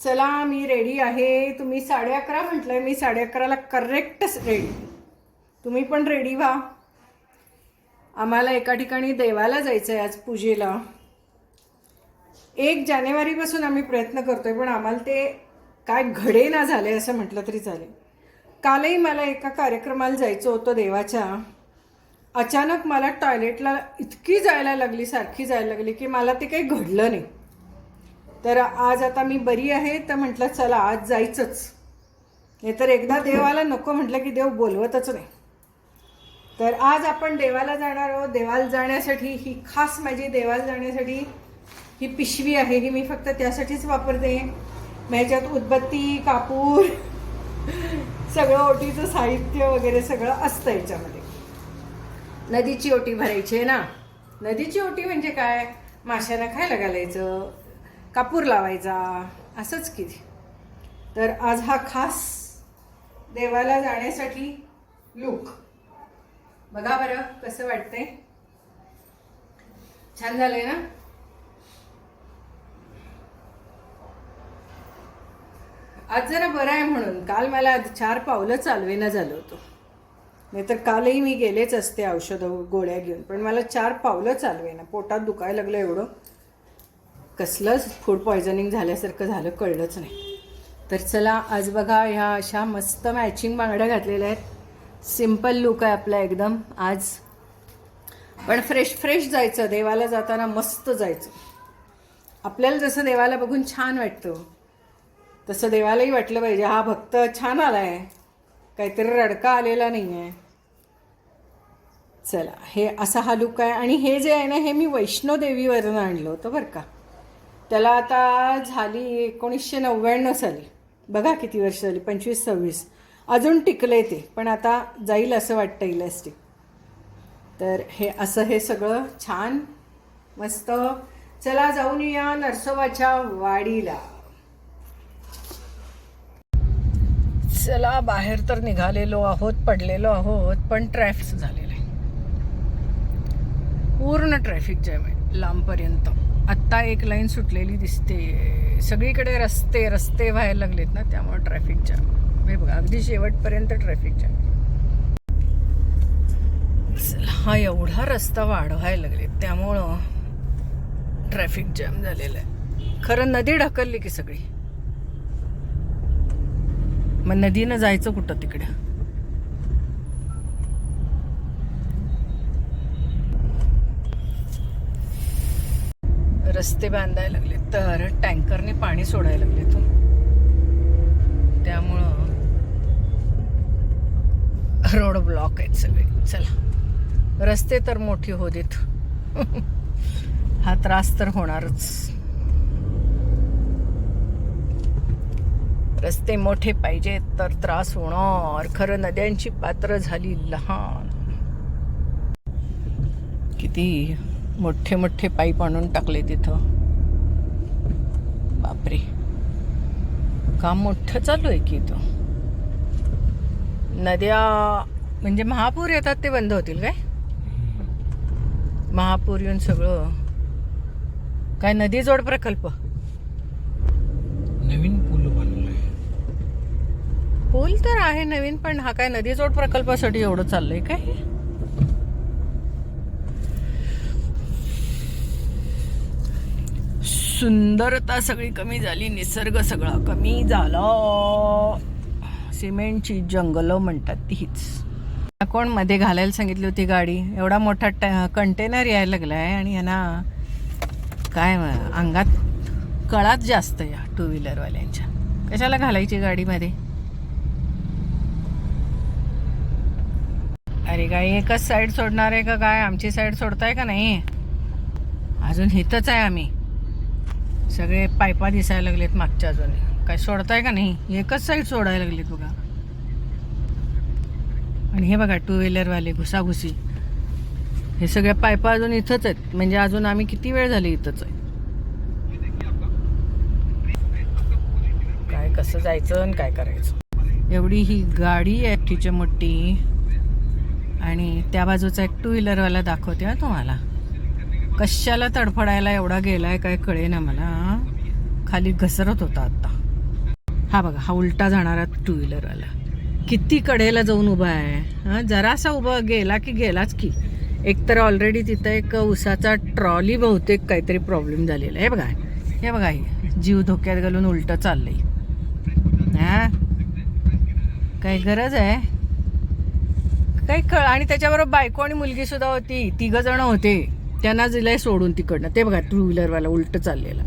चला मी रेडी आहे. तुम्ही साडे अकरा म्हटलंय मी साडे अकराला करेक्टच रेडी तुम्ही पण रेडी व्हा. आम्हाला एका ठिकाणी देवाला जायचं आहे आज पूजेला. एक जानेवारीपासून आम्ही प्रयत्न करतोय पण आम्हाला ते काय घडे ना झाले असं म्हटलं तरी चालेल. कालही मला एका कार्यक्रमाला जायचं होतं देवाच्या. अचानक मला टॉयलेटला इतकी जायला लागली सारखी जायला लागली की मला ते काही घडलं नाही. तर आज आता मी बरी आहे तर म्हटलं चला आज जायचंच. नाहीतर एकदा देवाला नको म्हटलं की देव बोलवतच नाही. तर आज आपण देवाला जाणार आहोत. देवाला जाण्यासाठी ही खास माझी देवाला जाण्यासाठी ही पिशवी आहे ही मी फक्त त्यासाठीच वापरते. मग ह्याच्यात उदबत्ती कापूर सगळं ओटीचं साहित्य वगैरे सगळं असतं याच्यामध्ये. नदीची ओटी भरायची आहे ना? नदीची ओटी म्हणजे काय? माशांना खायला घालायचं. कापूर लावायचा असंच की. तर आज हा खास देवाला जाण्यासाठी लुक बघा बरं कसं वाटतंय. छान झालंय ना? आज जरा बरं आहे म्हणून. काल मला चार पावलं चालवेना झालं होतं. नाहीतर कालही मी गेलेच असते औषधं गोळ्या घेऊन पण मला चार पावलं चालवेना. पोटात दुखायला लागलं एवढं. कसलंच फूड पॉयझनिंग झाल्यासारखं झालं कळलंच नाही. तर चला आज बघा ह्या अशा मस्त मॅचिंग बांगड्या घातलेल्या आहेत. सिंपल लुक आहे आपला एकदम आज. पण फ्रेश फ्रेश जायचं देवाला जाताना मस्त जायचं. आपल्याला जसं देवाला बघून छान वाटतं तसं देवालाही वाटलं पाहिजे. हा भक्त छान आला आहे काहीतरी रडका आलेला नाही आहे चला हे असा हा लुक आहे. आणि हे जे आहे ना हे मी वैष्णोदेवीवरून आणलं होतं बरं का. त्याला आता झाली एकोणीसशे नव्याण्णव साली. बघा किती वर्ष झाली पंचवीस सव्वीस. अजून टिकलं ते पण आता जाईल असं वाटतं इलॅस्टिक. तर हे असं हे सगळं छान मस्त. चला जाऊन या नरसोबाच्या वाडीला. चला बाहेर तर निघालेलो आहोत पडलेलो आहोत पण ट्रॅफिक झालेलं आहे. पूर्ण ट्रॅफिक जॅम आहे लांबपर्यंत. आत्ता एक लाईन सुटलेली दिसते. सगळीकडे रस्ते रस्ते व्हायला लागलेत ना त्यामुळे ट्रॅफिक जॅम हे बघा अगदी शेवटपर्यंत ट्रॅफिक जॅम हा एवढा रस्ता वाढवायला लागले त्यामुळं ट्रॅफिक जॅम झालेला आहे. खरं नदी ढकलली की सगळी. मग नदीनं जायचं कुठं तिकडं? रस्ते बांधायला लागले तर टँकरने पाणी सोडायला लागले तो त्यामुळं रोड ब्लॉक आहेत सगळे. चला रस्ते तर मोठी हो देत हा त्रास तर होणारच. रस्ते मोठे पाहिजेत तर त्रास होणार. खरं नद्यांची पात्र झाली लहान. किती मोठे मोठे पाईप आणून टाकले तिथं. बापरे. काम मोठं चालू आहे की इथं? नद्या म्हणजे महापूर येतात ते बंद होतील काय? महापूर येऊन सगळं. काय नदी जोड प्रकल्प? नवीन पूल बनवलाय पूल तर आहे नवीन पण हा काय नदी जोड प्रकल्पासाठी एवढं चाललंय काय? सुंदरता सगळी कमी झाली निसर्ग सगळा कमी झाला. सिमेंटची जंगलं म्हणतात तीच. कोणमध्ये घालायला सांगितली होती गाडी. एवढा मोठा कंटेनर यायला लागलाय आणि यांना काय अंगात कळात जास्त या टू व्हीलरवाल्यांच्या कशाला घालायची गाडीमध्ये? अरे काय एकच साईड सोडणार आहे का काय आमची साईड सोडताय का नाही? अजून हिथंच आहे आम्ही. सगळे पायपा दिसायला लागलेत मागच्या अजून. काय सोडताय का नाही? एकच साईड सोडायला लागलीत बघा. आणि हे बघा टू व्हीलरवाले घुसाघुसी. हे सगळ्या पायपा अजून इथंच आहेत. म्हणजे अजून आम्ही किती वेळ झाली इथंच आहे? काय कसं जायचं आणि काय करायचं? एवढी ही गाडी आहे तिची मोठी. आणि त्या बाजूचा एक टू व्हीलरवाला दाखवते हा तुम्हाला. कशाला तडफडायला एवढा गेलाय काय कळे ना मला खाली घसरत होता आता. हा बघा हा उलटा जाणारा टू व्हीलरवाला किती कडेला जाऊन उभा आहे हां? जरासा उभा गेला की गेलाच की. एकतर ऑलरेडी तिथं एक उसाचा ट्रॉली बहुतेक काहीतरी प्रॉब्लेम झालेला आहे. हे बघा हे बघा हे. जीव धोक्यात घालून उलटं चाललंय. हां? काही गरज आहे? काही कळ आणि त्याच्याबरोबर बायको आणि मुलगी सुद्धा होती. तिघ जण होते. त्यांना दिलंय सोडून तिकडनं. ते बघा टू व्हीलरवाला उलट चाललेला.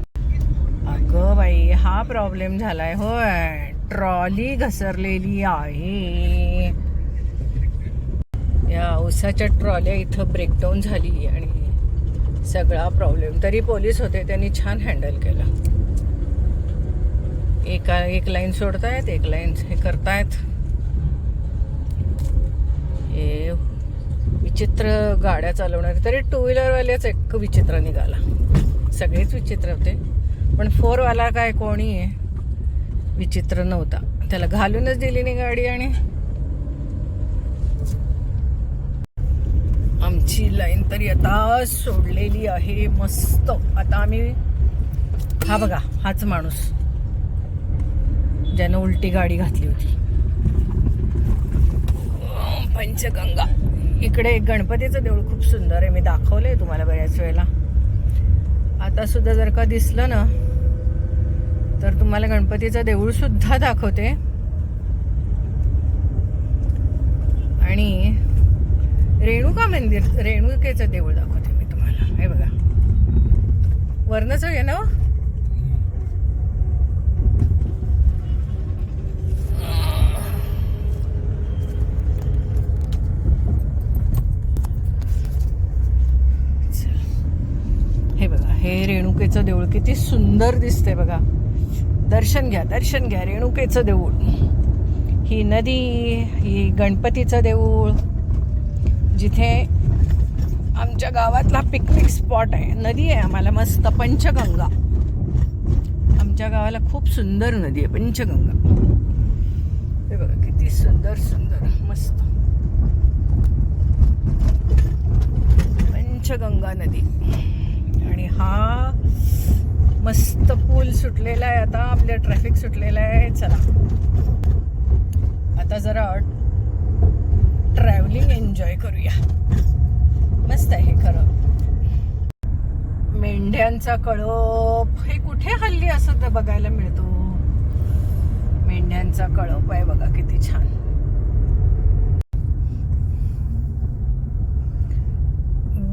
अगं बाई हा प्रॉब्लेम झालाय होय. ट्रॉली घसरलेली आहे. या उसाच्या ट्रॉल्या इथं ब्रेकडाऊन झाली आणि सगळा प्रॉब्लेम तरी पोलीस होते त्यांनी छान हँडल केला. एका एक लाईन सोडतायत एक लाईन हे करतायत. हे विचित्र गाड्या चालवणारे तरी टू व्हीलरवाल्याच एक विचित्र निघाला. सगळेच विचित्र होते. पण फोरवाला काय कोणी आहे? विचित्र नव्हता. त्याला घालूनच दिली नाही गाडी आणि आमची लाईन तरी आता सोडलेली आहे मस्त. आता आम्ही हा बघा हाच माणूस. ज्यानं उलटी गाडी घातली होती. पंचगंगा. इकडे गणपतीचं देऊळ खूप सुंदर आहे. मी दाखवलं आहे तुम्हाला बऱ्याच वेळेला. आता सुद्धा जर का दिसलं ना तर तुम्हाला गणपतीचं देऊळ सुद्धा दाखवते. आणि रेणुका मंदिर रेणुकेचं देऊळ दाखवते मी तुम्हाला. हे बघा. वरनच आहे ना हो? हे रेणुकेचं देऊळ. किती सुंदर दिसते बघा. दर्शन घ्या दर्शन घ्या रेणुकेचं देऊळ. ही नदी ही गणपतीचं देऊळ. जिथे आमच्या गावातला पिकनिक स्पॉट आहे. नदी आहे आम्हाला मस्त पंचगंगा. आमच्या गावाला खूप सुंदर नदी आहे पंचगंगा. ते बघा किती सुंदर सुंदर मस्त. पंचगंगा नदी. आणि हा मस्त पूल सुटलेला आहे. आता आपल्या ट्रॅफिक सुटलेला आहे. चला. आता जरा ट्रॅव्हलिंग एन्जॉय करूया. मस्त आहे खरं. मेंढ्यांचा कळप. हे कुठे हल्ली असं तर बघायला मिळतो? मेंढ्यांचा कळप आहे बघा किती छान.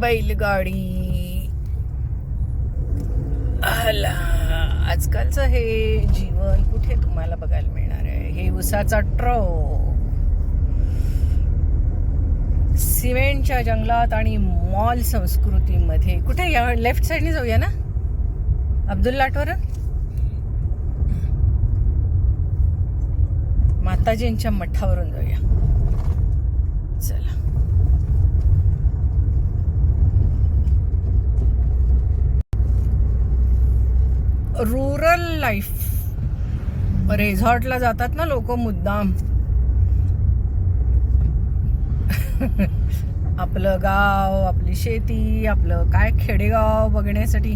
बैलगाडी. आला. आजकालचं हे जीवन कुठे तुम्हाला बघायला मिळणार आहे? हे उसाचा ट्रक सिमेंटच्या जंगलात आणि मॉल संस्कृतीमध्ये. कुठे या? लेफ्ट साईडने जाऊया ना? अब्दुल लाटवर माताजींच्या मठावरून जाऊया चला रुरल लाईफ रेझॉर्टला जातात ना लोक मुद्दाम. आपलं गाव आपली शेती आपलं काय खेडेगाव बघण्यासाठी.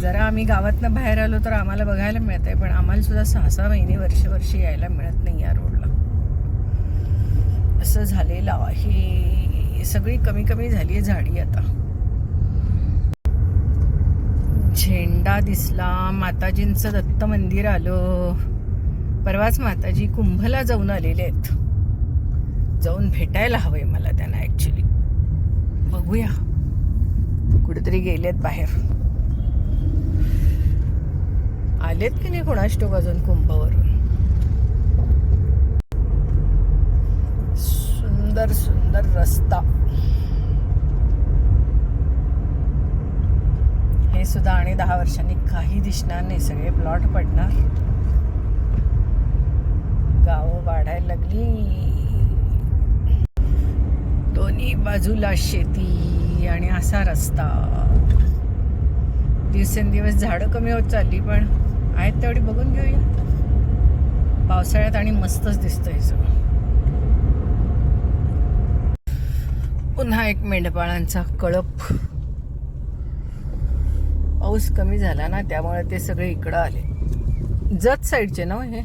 जरा आम्ही गावातनं बाहेर आलो तर आम्हाला बघायला मिळत आहे पण आम्हाला सुद्धा सहा सहा महिने वर्ष वर्ष यायला मिळत नाही या रोडला असं झालेलं आहे. सगळी कमी कमी झाली आहे झाडी आता. झेंडा दिसला माताजींचं दत्त मंदिर आलं. परवाच माताजी कुंभला जाऊन आलेले आहेत. जाऊन भेटायला हवंय मला त्यांना ॲक्च्युली बघूया. कुठेतरी गेलेत बाहेर. आलेत की नाही कोणाष्टोक टोक अजून कुंभवरून? सुंदर सुंदर रस्ता हे सुद्धा आणि दहा वर्षांनी काही दिसणार नाही सगळे प्लॉट पडणार. गावं वाढायला लागली. दोन्ही बाजूला शेती आणि असा रस्ता. दिवसेंदिवस झाडं कमी होत चालली पण आहेत तेवढी बघून घेऊया. पावसाळ्यात आणि मस्तच दिसतंय सगळं. पुन्हा एक मेंढपाळांचा कळप. पाऊस कमी झाला ना त्यामुळे ते सगळे इकडं आले. जत साईडचे ना हो हे?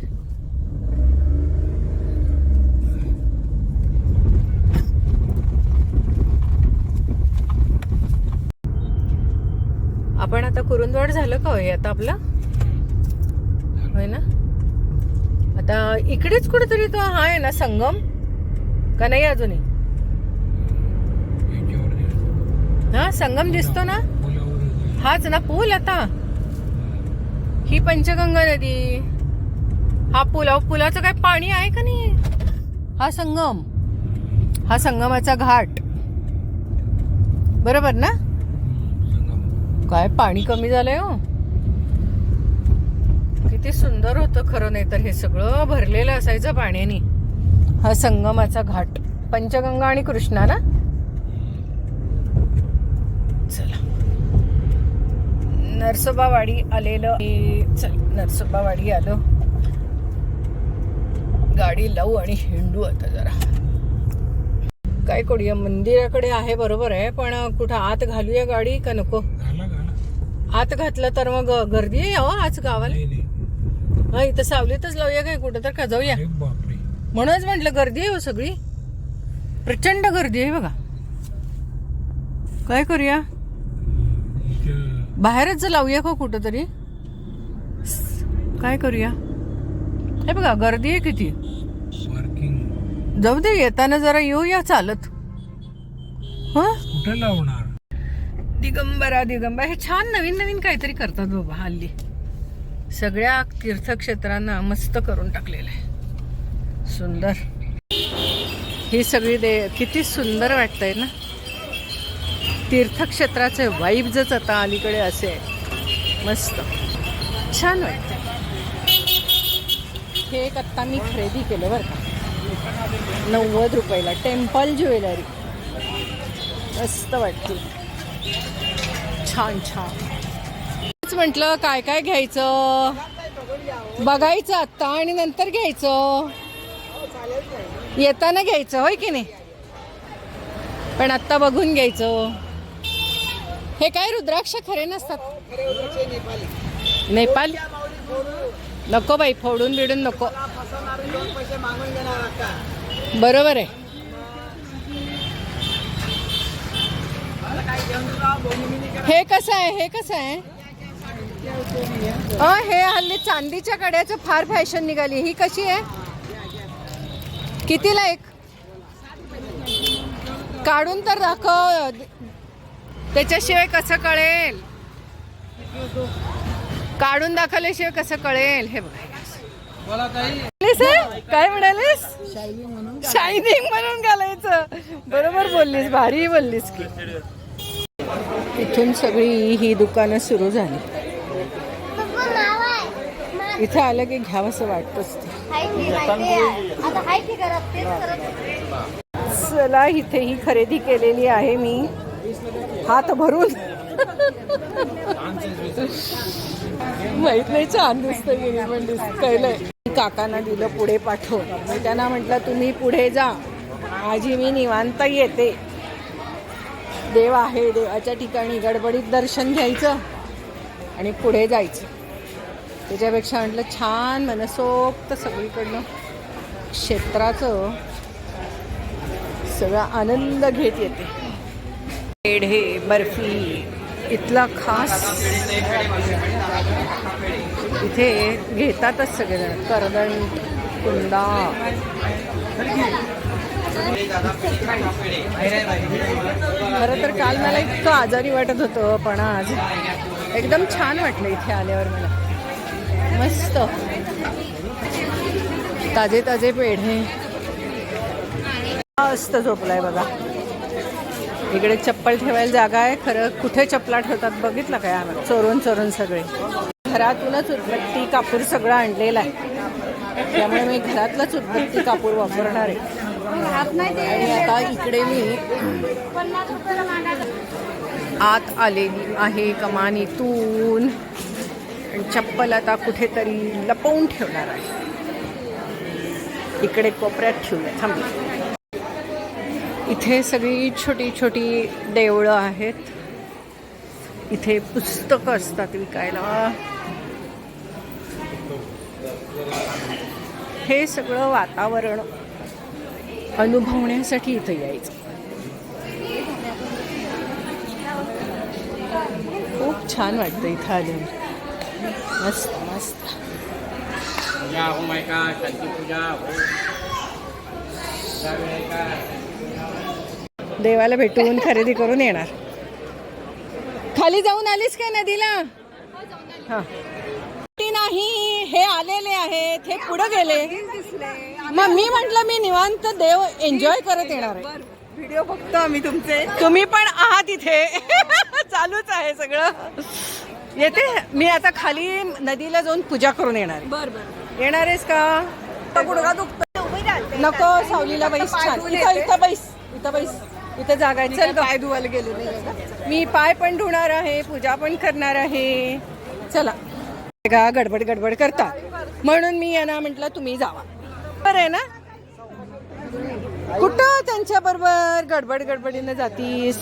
आपण आता कुरुंदवाड झालं का होय आता आपलं? होय ना? आता इकडेच कुठेतरी तो हा आहे ना संगम? का नाही अजूनही? हा संगम दिसतो ना? हाच ना पूल आता. ही पंचगंगा नदी. हा पूल पुलाचं काय पाणी आहे का नाही? हा संगम. हा संगमाचा घाट. बरोबर ना? काय पाणी कमी झालंय हो. किती सुंदर होतं खरं नाही तर हे सगळं भरलेलं असायचं पाण्याने. हा संगमाचा घाट. पंचगंगा आणि कृष्णा ना चला नरसोबावाडी आलेलं. चल नरसोबावाडी आलो. गाडी लावू आणि हिंडू आता जरा. काय करूया मंदिराकडे आहे बरोबर आहे पण कुठं आत घालूया गाडी का नको? आत घातलं तर मग गर्दी आहे हो आज गावाला? हा इथं सावलीतच लावूया काय? कुठं तर का जाऊया म्हणूनच म्हटलं गर्दी आहे हो सगळी. प्रचंड गर्दी आहे बघा. काय करूया? बाहेरच लावूया का कुठं तरी काय करूया? हे बघा गर्दी आहे किती. जाऊ दे येताना जरा येऊया चालत. हा? कुठे लावणार? दिगंबरा दिगंबरा. हे छान नवीन नवीन काहीतरी करतात बाबा हल्ली. सगळ्या तीर्थक्षेत्रांना मस्त करून टाकलेलं आहे. सुंदर. ही सगळी दे किती सुंदर वाटतंय ना? तीर्थक्षेत्राचे वाईब्सच आता अलीकडे असे मस्त. छान वाटतं हे एक आत्ता मी खरेदी केलं बरं का. नव्वद रुपयाला. Temple jewellery. मस्त वाटते. छान छान. म्हटलं काय काय घ्यायचं? बघायचं आत्ता आणि नंतर घ्यायचं. येताना घ्यायचं होय की नाही? पण आत्ता बघून घ्यायचं. हे काय रुद्राक्ष खरे नसतात. नेपाल. नको बाई फोडून बिडून नको. बरोबर आहे. हे कसं आहे हे कसं आहे? अ हे हल्ली चांदीच्या कड्याचं फार फॅशन निघाली. ही कशी आहे? कितीला एक? काढून तर दाखव. त्याच्याशिवाय कसं कळेल? काढून दाखवल्याशिवाय कसं कळेल? हे बघा? काय म्हणालीस? शायनिंग म्हणून घालायचं. बरोबर बोललीस भारी बोललीस की. इथून सगळी ही दुकानं सुरू झाली. इथं आलं की घ्यावंसं वाटतंच ते चला इथे ही खरेदी केलेली आहे मी. हात भरून. माहीत नाही छान दिसतं गेली पण दिस कळलंय काकांना दिलं पुढे पाठव मी त्यांना म्हटलं तुम्ही पुढे जा. माझी मी निवांत येते. देव आहे देवाच्या ठिकाणी गडबडीत दर्शन घ्यायचं आणि पुढे जायचं. त्याच्यापेक्षा म्हटलं छान मनसोक्त सगळीकडनं क्षेत्राचं सगळा आनंद घेत येते. पेढे बर्फी इथला खास. इथे घेतातच सगळेजण. करदण कुंदा खरं तर काल मला इतकं आजारी वाटत होतं पण आज एकदम छान वाटलं इथे आल्यावर मला. मस्त. ताजे ताजे पेढे. मस्त झोपलाय बघा. इकडे चप्पल ठेवायला जागा आहे. खरं कुठे चप्पला ठेवतात बघितलं काय आम्ही चोरून चोरून सगळे. घरातूनच उदबत्ती कापूर सगळं आणलेलं आहे. त्यामुळे मी घरातलंच उदबत्ती कापूर वापरणार आहे. आणि आता इकडे मी आत आलेली आहे कमानीतून. चप्पल आता कुठेतरी लपवून ठेवणार आहे. इकडे कोपऱ्यात ठेवूया थांबली इथे सगळी छोटी छोटी देवळं आहेत. इथे पुस्तकं असतात विकायला. हे सगळं वातावरण अनुभवण्यासाठी इथं यायचं. खूप छान वाटतं इथं आल्यावर. मस्त मस्त. पूजा हो माय का शांती पूजा हो पूजा का देवाला भेटून खरेदी करून येणार. खाली जाऊन आलीस काय नदीला? हा. ती नाही हे आलेले आहेत हे पुढे गेले. मग मी म्हंटल मी निवांत देव एन्जॉय करत येणार आहे. व्हिडिओ बघतो आम्ही तुमचे. तुम्ही पण आहात इथे. चालूच आहे सगळं. येते मी आता खाली नदीला जाऊन पूजा करून येणार. बर बर. येणार आहेस का? दुखतो राहते. नको सावलीला बैस छान. इथं बैस इथं बैस. इथं जागा आहे. चल. पाय धुवायला गेले नाही मी पाय पण धुणार आहे पूजा पण करणार आहे. चला. का गडबड गडबड करतात म्हणून मी यांना म्हटलं तुम्ही जावा. बरं आहे ना? कुठं त्यांच्या बरोबर गडबड गडबडीनं जातीस?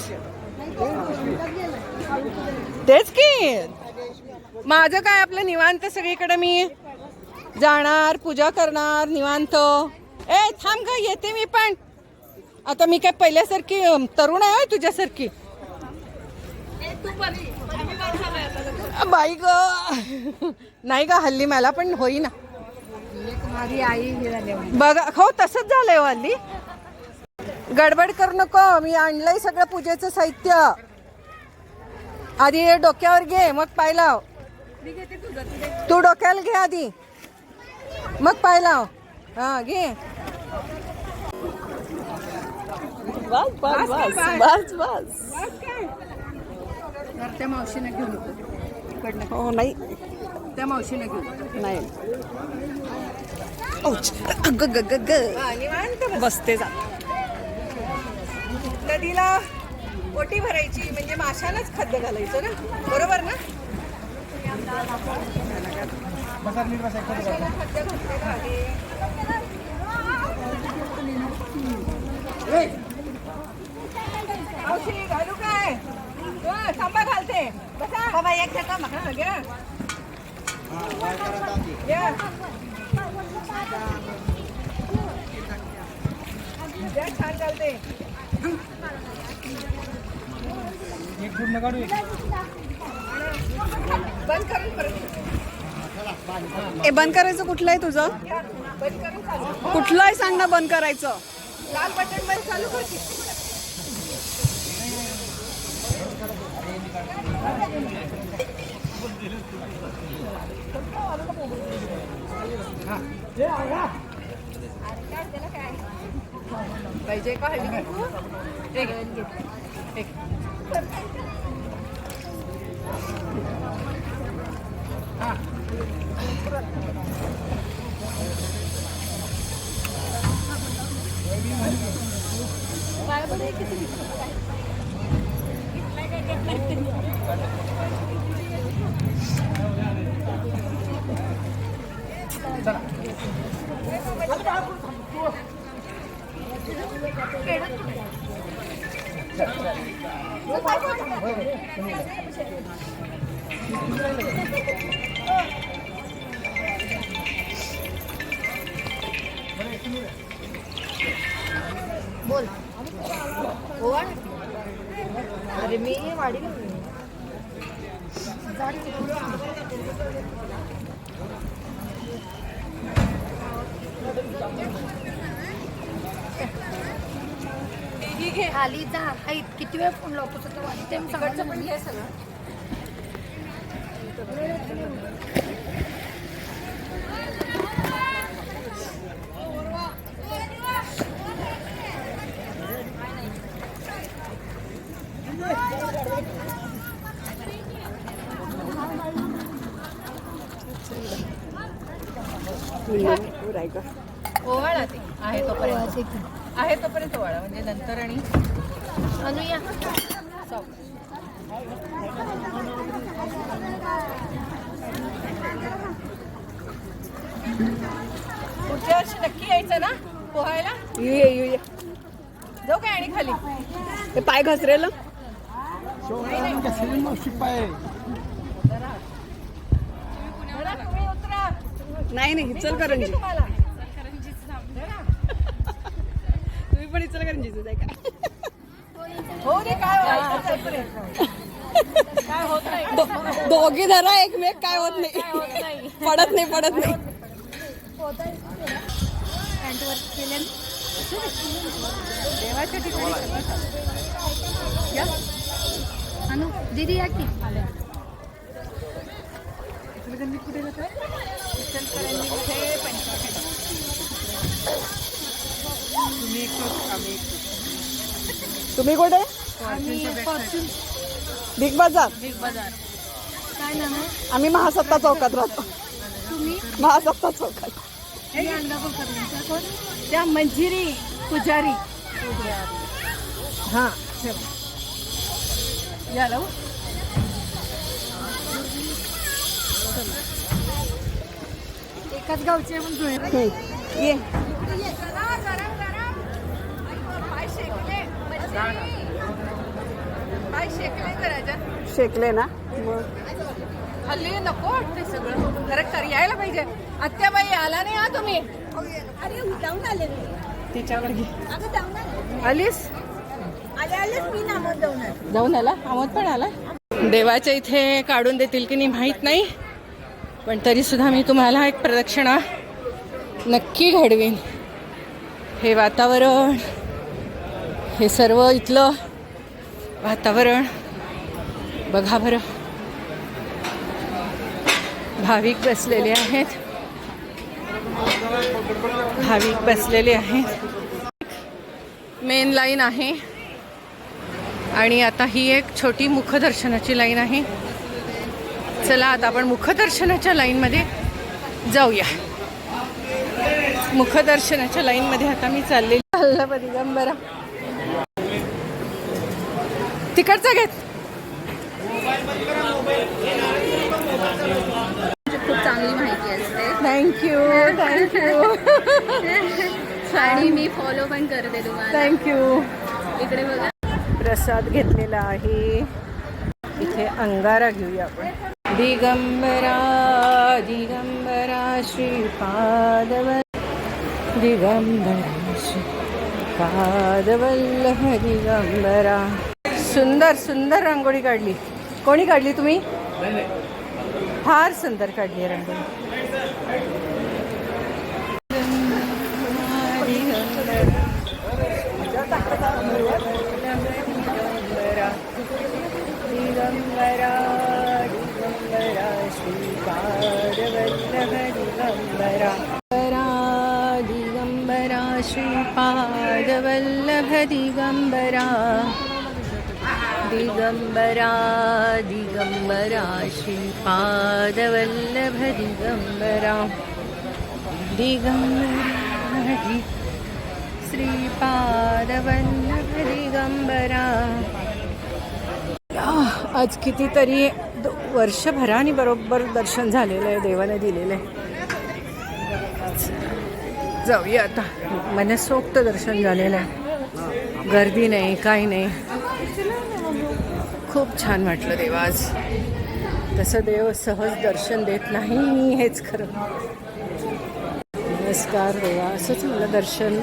तेच की. माझं काय आपलं निवांत सगळीकडे मी? जाणार पूजा करणार निवांत. ए थांब ग येते मी पण. आता मी काय पहिल्यासारखी तरुण आहे तुझ्यासारखी. बाई ग. नाही ग हल्ली मला पण होईना. आई बघा हो तसंच झालंय हो हल्ली. गडबड करू नको मी आणलंय सगळं पूजेचं साहित्य. आधी हे डोक्यावर घे मग पाय लाव. तू डोक्याला घे आधी. मग पाय लाव. हा घे. बस बस बस बस. बस. त्या मावशीने घेऊन इकडनं. हो नाही. त्या मावशीने घेऊन नाही. औच. अग, ग, ग, ग. बसते जा. नदीला ओटी भरायची म्हणजे माशालाच खाद्य घालायचं ना? बरोबर ना? माशाला खाद्य घातलेलं आहे. मावशी घालू काय? हो, थांबा घालते. बसा. बाबा एक हा घ्या. छान चालते बंद करून परत ए बंद करायचं कुठलं आहे तुझं? घ्या. बंद करून चालू कुठलं आहे सांग ना बंद करायचं. लाल बटन बंद चालू करते पाहिजे का हळदी कुंकू? एक एक बोल खाली जा. हाय किती वेळ फोन लावतो तर वाटते सगळं पण घे सगळं ओवाळा ते आहे तोपर्यंत आहे तोपर्यंत ओवाळा म्हणजे नंतर आणि अनुया पुढच्या वर्षी नक्की यायचं ना? पोहायला? ये ये ये. जाऊ काय आणि खाली? हे पाय घसरेल. तुम्ही नाही नाही चल करंजी तुम्हाला? पण इचलकरंजीच आहे का? हो रे काय ते दोघी धरा एकमेक काय होत नाही. पडत नाही पडत नाही. देवाच्या ठिकाणी अनु दीदी या की? इचलकरंजीत कुठे. तुम्ही आम्ही. तुम्ही कुठे? बिग बाजार बिग बाजार काय नाव आम्ही महासत्ता चौकात राहतो. तुम्ही? महासत्ता चौकात. त्या मंजिरी पुजारी. हा चल. या लावू एकाच गावचे म्हणून हम्म. ये. काय शेकले ना. हल्ली नको वाटते सगळं. कर यायला पाहिजे. आत्याबाई आला नाही हा तुम्ही? अरे जाऊन आले तिच्यावर घे. अगं जाऊन आले. आलीस? आले आलेच मी नामत जाऊन आले. जाऊन आला? आमोद पण आला? देवाच्या इथे काढून देतील की नाही माहीत नाही. पण तरी सुद्धा मी तुम्हाला एक प्रदक्षिणा नक्की घडवीन. हे वातावरण हे सर्व इथलं वातावरण बघा बरं. भाविक बसलेले आहेत. भाविक बसलेले आहेत. मेन लाईन आहे. आणि आता ही एक छोटी मुखदर्शनाची लाईन आहे. चला आता आपण मुखदर्शनाच्या लाईनमध्ये जाऊया. मुखदर्शनाच्या लाईनमध्ये आता मी चाललेली हल्ला दिगंबरा तिकडचा घेत. खूप चांगली माहिती. थँक्यू थँक्यू आणि मी फॉलो पण करते तुम्हाला. थँक्यू इकडे बघा. प्रसाद घेतलेला आहे. इथे अंगारा घेऊया आपण. दिगंबरा दिगंबरा श्रीपादव दिगंबरा श्रीपादवल्लभ दिगंबरा. सुंदर सुंदर रांगोळी काढली. कोणी काढली तुम्ही? फार सुंदर काढली आहे दिगंबरा श्रीपादवल्लभ दिगंबरा दिगंबरा दिगंबरा पादवल्लभ दिगंबरा दिगम्बरा श्रीपादवल्लभ दिगंबरा आज कितीतरी द- वर्षभराने बरोबर दर्शन झालेलं आहे देवाने दिलेलं आहे. जाऊया आता. मनसोक्त दर्शन झालेलं आहे. गर्दी नाही काही नाही. खूप छान वाटलं देवा आज. तसं देव सहज दर्शन देत नाही हेच खरं. नमस्कार देवा असंच मला दर्शन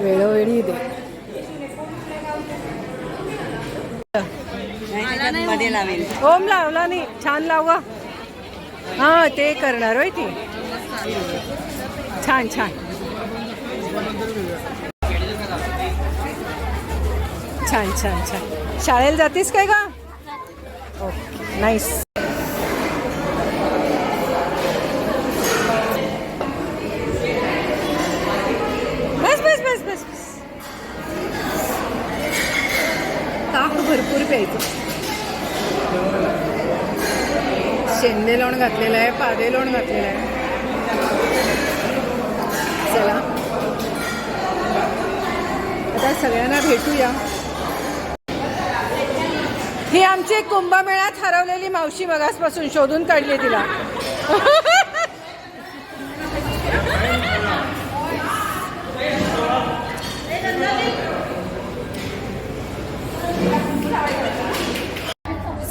वेळोवेळी दे. ओम. लावला नाही छान लावा. हा ते करणार होय ती. छान छान. छान छान छान. शाळेला जातीस काय का ओके नाईस. शेंदे लोण घातलेलं आहे पादे लोण घातलेलं आहे. चला. आता सगळ्यांना भेटूया. ही आमची एक कुंभमेळ्यात हरवलेली मावशी मगासपासून शोधून काढली तिला.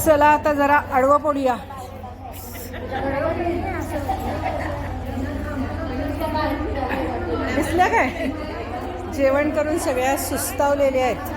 चला आता जरा आडवं पडूया. दिसल्या काय? जेवण करून सगळ्या सुस्तावलेल्या आहेत.